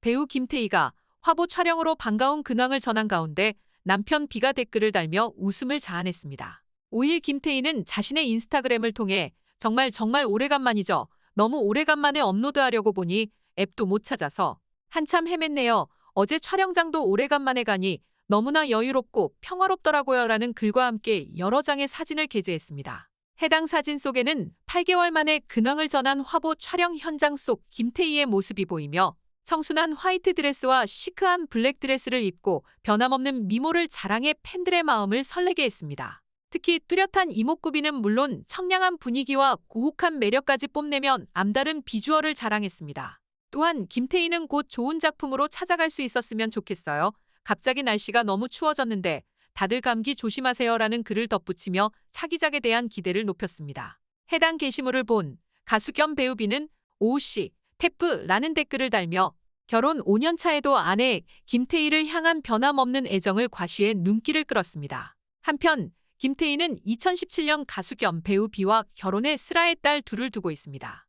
배우 김태희가 화보 촬영으로 반가운 근황을 전한 가운데 남편 비가 댓글을 달며 웃음을 자아냈습니다. 5일 김태희는 자신의 인스타그램을 통해 정말 정말 오래간만이죠. 너무 오래간만에 업로드하려고 보니 앱도 못 찾아서 한참 헤맸네요. 어제 촬영장도 오래간만에 가니 너무나 여유롭고 평화롭더라고요. 라는 글과 함께 여러 장의 사진을 게재했습니다. 해당 사진 속에는 8개월 만에 근황을 전한 화보 촬영 현장 속 김태희의 모습이 보이며 청순한 화이트 드레스와 시크한 블랙 드레스를 입고 변함없는 미모를 자랑해 팬들의 마음을 설레게 했습니다. 특히 뚜렷한 이목구비는 물론 청량한 분위기와 고혹한 매력까지 뽐내면 남다른 비주얼을 자랑했습니다. 또한 김태희는 곧 좋은 작품으로 찾아갈 수 있었으면 좋겠어요. 갑자기 날씨가 너무 추워졌는데 다들 감기 조심하세요라는 글을 덧붙이며 차기작에 대한 기대를 높였습니다. 해당 게시물을 본 가수 겸 배우 비는 오우씨, 태프라는 댓글을 달며 결혼 5년 차에도 아내 김태희를 향한 변함없는 애정을 과시해 눈길을 끌었습니다. 한편 김태희는 2017년 가수 겸 배우 비와 결혼해 슬아의 딸 둘을 두고 있습니다.